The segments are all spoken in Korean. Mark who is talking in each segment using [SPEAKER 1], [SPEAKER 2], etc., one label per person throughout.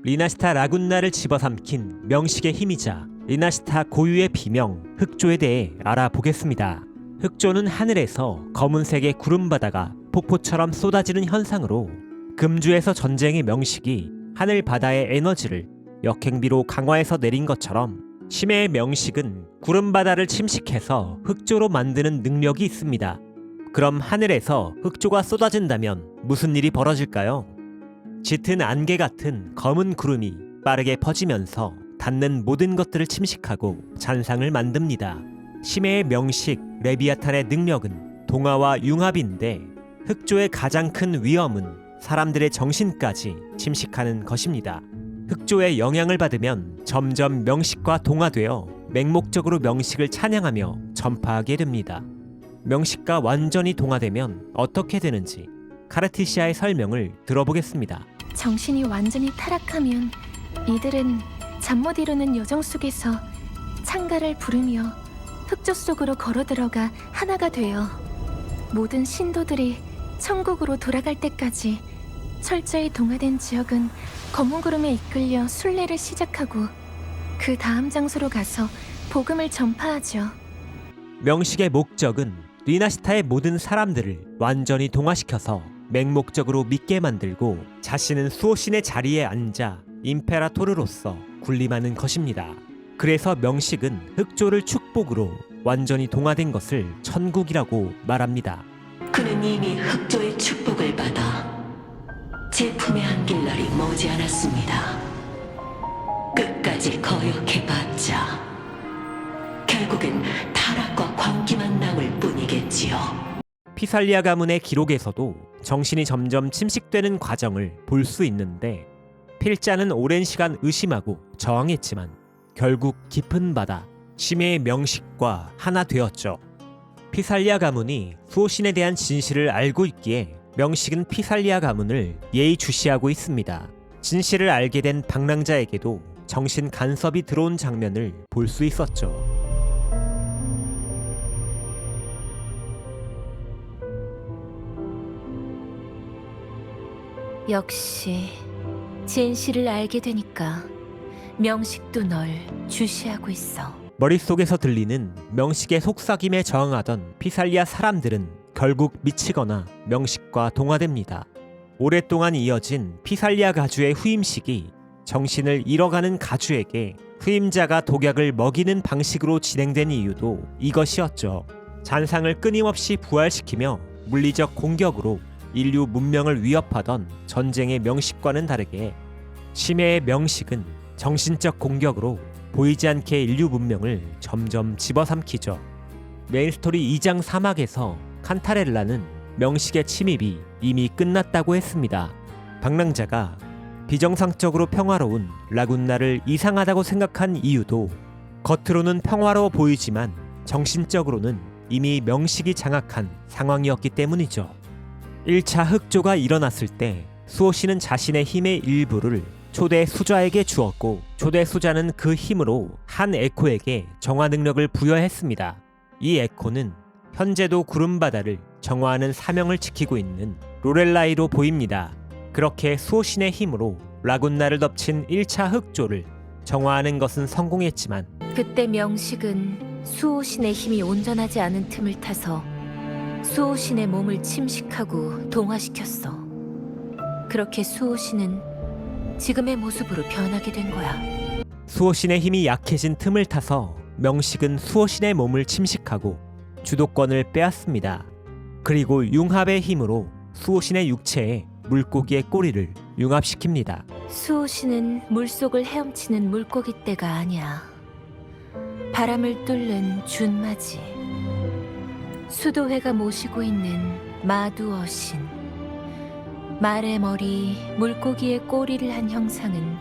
[SPEAKER 1] 리나시타 라군나를 집어삼킨 명식의 힘이자 리나시타 고유의 비명 흑조에 대해 알아보겠습니다. 흑조는 하늘에서 검은색의 구름바다가 폭포처럼 쏟아지는 현상으로 금주에서 전쟁의 명식이 하늘 바다의 에너지를 역행비로 강화해서 내린 것처럼 심해의 명식은 구름바다를 침식해서 흑조로 만드는 능력이 있습니다. 그럼 하늘에서 흑조가 쏟아진다면 무슨 일이 벌어질까요? 짙은 안개 같은 검은 구름이 빠르게 퍼지면서 닿는 모든 것들을 침식하고 잔상을 만듭니다. 심해의 명식 레비아탄의 능력은 동화와 융합인데 흑조의 가장 큰 위험은 사람들의 정신까지 침식하는 것입니다. 흑조의 영향을 받으면 점점 명식과 동화되어 맹목적으로 명식을 찬양하며 전파하게 됩니다. 명식과 완전히 동화되면 어떻게 되는지 카르티시아의 설명을 들어보겠습니다.
[SPEAKER 2] 정신이 완전히 타락하면 이들은 잠 못 이루는 여정 속에서 창가를 부르며 흑조 속으로 걸어 들어가 하나가 되어 모든 신도들이 천국으로 돌아갈 때까지 철저히 동화된 지역은 검은 구름에 이끌려 순례를 시작하고 그 다음 장소로 가서 복음을 전파하죠.
[SPEAKER 1] 명식의 목적은 리나시타의 모든 사람들을 완전히 동화시켜서 맹목적으로 믿게 만들고 자신은 수호신의 자리에 앉아 임페라토르로서 군림하는 것입니다. 그래서 명식은 흑조를 축복으로 완전히 동화된 것을 천국이라고 말합니다.
[SPEAKER 3] 그는 이미 흑조의 축복을 받아 제품에 안길 날이 머지않았습니다. 끝까지 거역해봤자 결국엔 타락과 광기만 남을 뿐이겠지요.
[SPEAKER 1] 피살리아 가문의 기록에서도 정신이 점점 침식되는 과정을 볼 수 있는데 필자는 오랜 시간 의심하고 저항했지만 결국 깊은 바다 심해의 명식과 하나 되었죠. 피살리아 가문이 수호신에 대한 진실을 알고 있기에 명식은 피살리아 가문을 예의주시하고 있습니다. 진실을 알게 된 방랑자에게도 정신 간섭이 들어온 장면을 볼 수 있었죠.
[SPEAKER 2] 역시 진실을 알게 되니까 명식도 널 주시하고 있어.
[SPEAKER 1] 머릿속에서 들리는 명식의 속삭임에 저항하던 피살리아 사람들은 결국 미치거나 명식과 동화됩니다. 오랫동안 이어진 피살리아 가주의 후임식이 정신을 잃어가는 가주에게 후임자가 독약을 먹이는 방식으로 진행된 이유도 이것이었죠. 잔상을 끊임없이 부활시키며 물리적 공격으로 인류 문명을 위협하던 전쟁의 명식과는 다르게 심해의 명식은 정신적 공격으로 보이지 않게 인류 문명을 점점 집어삼키죠. 메인스토리 2장 사막에서 칸타렐라는 명식의 침입이 이미 끝났다고 했습니다. 방랑자가 비정상적으로 평화로운 라군나를 이상하다고 생각한 이유도 겉으로는 평화로워 보이지만 정신적으로는 이미 명식이 장악한 상황이었기 때문이죠. 1차 흑조가 일어났을 때 수호 씨는 자신의 힘의 일부를 초대 수자에게 주었고 초대 수자는 그 힘으로 한 에코에게 정화 능력을 부여했습니다. 이 에코는 현재도 구름바다를 정화하는 사명을 지키고 있는 로렐라이로 보입니다. 그렇게 수호신의 힘으로 라군나를 덮친 1차 흑조를 정화하는 것은 성공했지만
[SPEAKER 2] 그때 명식은 수호신의 힘이 온전하지 않은 틈을 타서 수호신의 몸을 침식하고 동화시켰어. 그렇게 수호신은 지금의 모습으로 변하게 된 거야.
[SPEAKER 1] 수호신의 힘이 약해진 틈을 타서 명식은 수호신의 몸을 침식하고 주도권을 빼앗습니다. 그리고 융합의 힘으로 수호신의 육체에 물고기의 꼬리를 융합시킵니다.
[SPEAKER 2] 수호신은 물속을 헤엄치는 물고기 떼가 아니야. 바람을 뚫는 준마지. 수도회가 모시고 있는 마두 어신. 말의 머리, 물고기의 꼬리를 한 형상은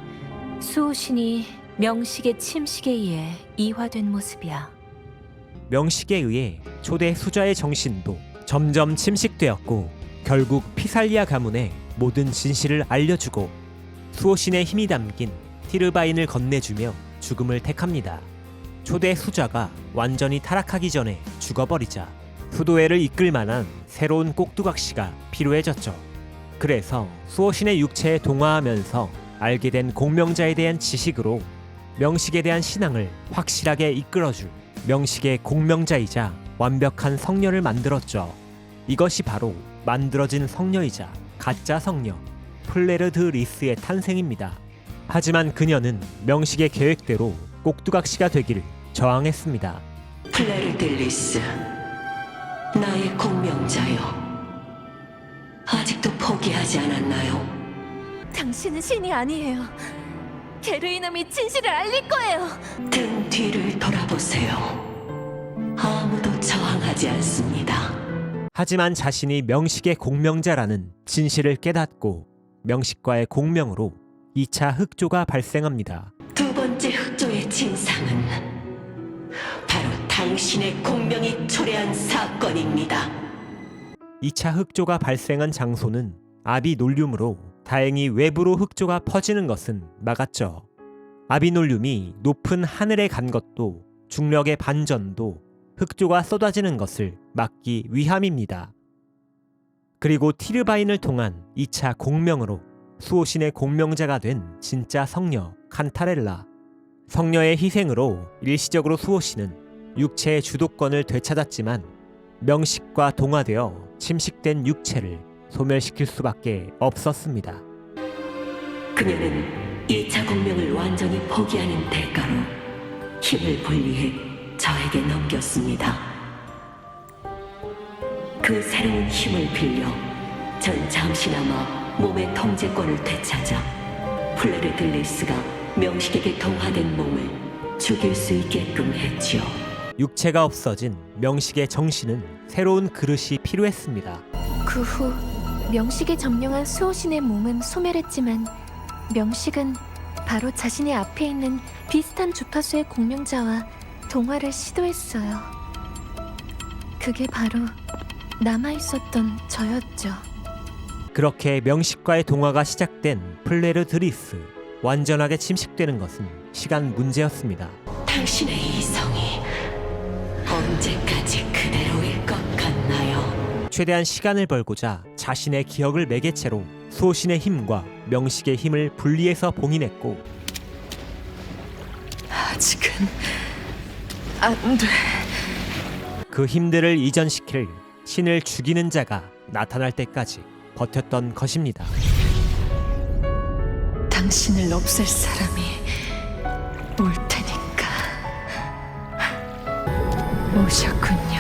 [SPEAKER 2] 수호신이 명식의 침식에 의해 이화된 모습이야.
[SPEAKER 1] 명식에 의해 초대 수자의 정신도 점점 침식되었고 결국 피살리아 가문의 모든 진실을 알려주고 수호신의 힘이 담긴 티르바인을 건네주며 죽음을 택합니다. 초대 수자가 완전히 타락하기 전에 죽어버리자 수도회를 이끌 만한 새로운 꼭두각시가 필요해졌죠. 그래서 수호신의 육체에 동화하면서 알게 된 공명자에 대한 지식으로 명식에 대한 신앙을 확실하게 이끌어줄 명식의 공명자이자 완벽한 성녀를 만들었죠. 이것이 바로 만들어진 성녀이자 가짜 성녀 플레르드 리스의 탄생입니다. 하지만 그녀는 명식의 계획대로 꼭두각시가 되기를 저항했습니다.
[SPEAKER 3] 플레르델리스, 나의 공명자여. 아직도 포기하지 않았나요?
[SPEAKER 2] 당신은 신이 아니에요. 게르이남이 진실을 알릴 거예요.
[SPEAKER 3] 등 뒤를 돌아보세요. 아무도 저항하지 않습니다.
[SPEAKER 1] 하지만 자신이 명식의 공명자라는 진실을 깨닫고 명식과의 공명으로 2차 흑조가 발생합니다.
[SPEAKER 3] 두 번째 흑조의 진상은 당신의 공명이 초래한 사건입니다.
[SPEAKER 1] 2차 흑조가 발생한 장소는 아비놀륨으로 다행히 외부로 흑조가 퍼지는 것은 막았죠. 아비놀륨이 높은 하늘에 간 것도 중력의 반전도 흑조가 쏟아지는 것을 막기 위함입니다. 그리고 티르바인을 통한 2차 공명으로 수호신의 공명자가 된 진짜 성녀 칸타렐라. 성녀의 희생으로 일시적으로 수호신은 육체의 주도권을 되찾았지만 명식과 동화되어 침식된 육체를 소멸시킬 수밖에 없었습니다.
[SPEAKER 3] 그녀는 2차 공명을 완전히 포기하는 대가로 힘을 분리해 저에게 넘겼습니다. 그 새로운 힘을 빌려 전 잠시나마 몸의 통제권을 되찾아 플레르들리스가 명식에게 동화된 몸을 죽일 수 있게끔 했지요.
[SPEAKER 1] 육체가 없어진 명식의 정신은 새로운 그릇이 필요했습니다.
[SPEAKER 2] 그 후 명식이 점령한 수호신의 몸은 소멸했지만 명식은 바로 자신의 앞에 있는 비슷한 주파수의 공명자와 동화를 시도했어요. 그게 바로 남아 있었던 저였죠.
[SPEAKER 1] 그렇게 명식과의 동화가 시작된 플레르 드리스 완전하게 침식되는 것은 시간 문제였습니다.
[SPEAKER 3] 당신의 이성이 언제까지 그대로일 것 같나요?
[SPEAKER 1] 최대한 시간을 벌고자 자신의 기억을 매개체로 수호신의 힘과 명식의 힘을 분리해서 봉인했고
[SPEAKER 2] 아직은 안 돼.
[SPEAKER 1] 그 힘들을 이전시킬 신을 죽이는 자가 나타날 때까지 버텼던 것입니다.
[SPEAKER 2] 당신을 없앨 사람이 올 오셨군요.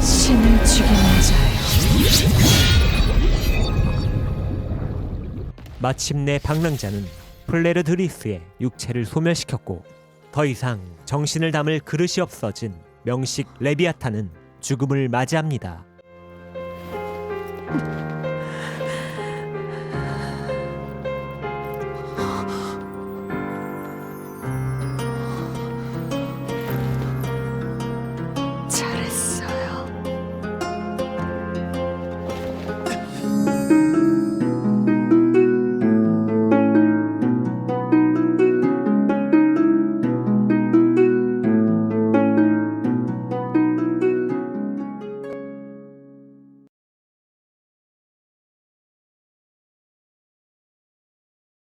[SPEAKER 2] 신을 죽이는 자요.
[SPEAKER 1] 마침내 방랑자는 플레르 드리스의 육체를 소멸시켰고 더 이상 정신을 담을 그릇이 없어진 명식 레비아타는 죽음을 맞이합니다.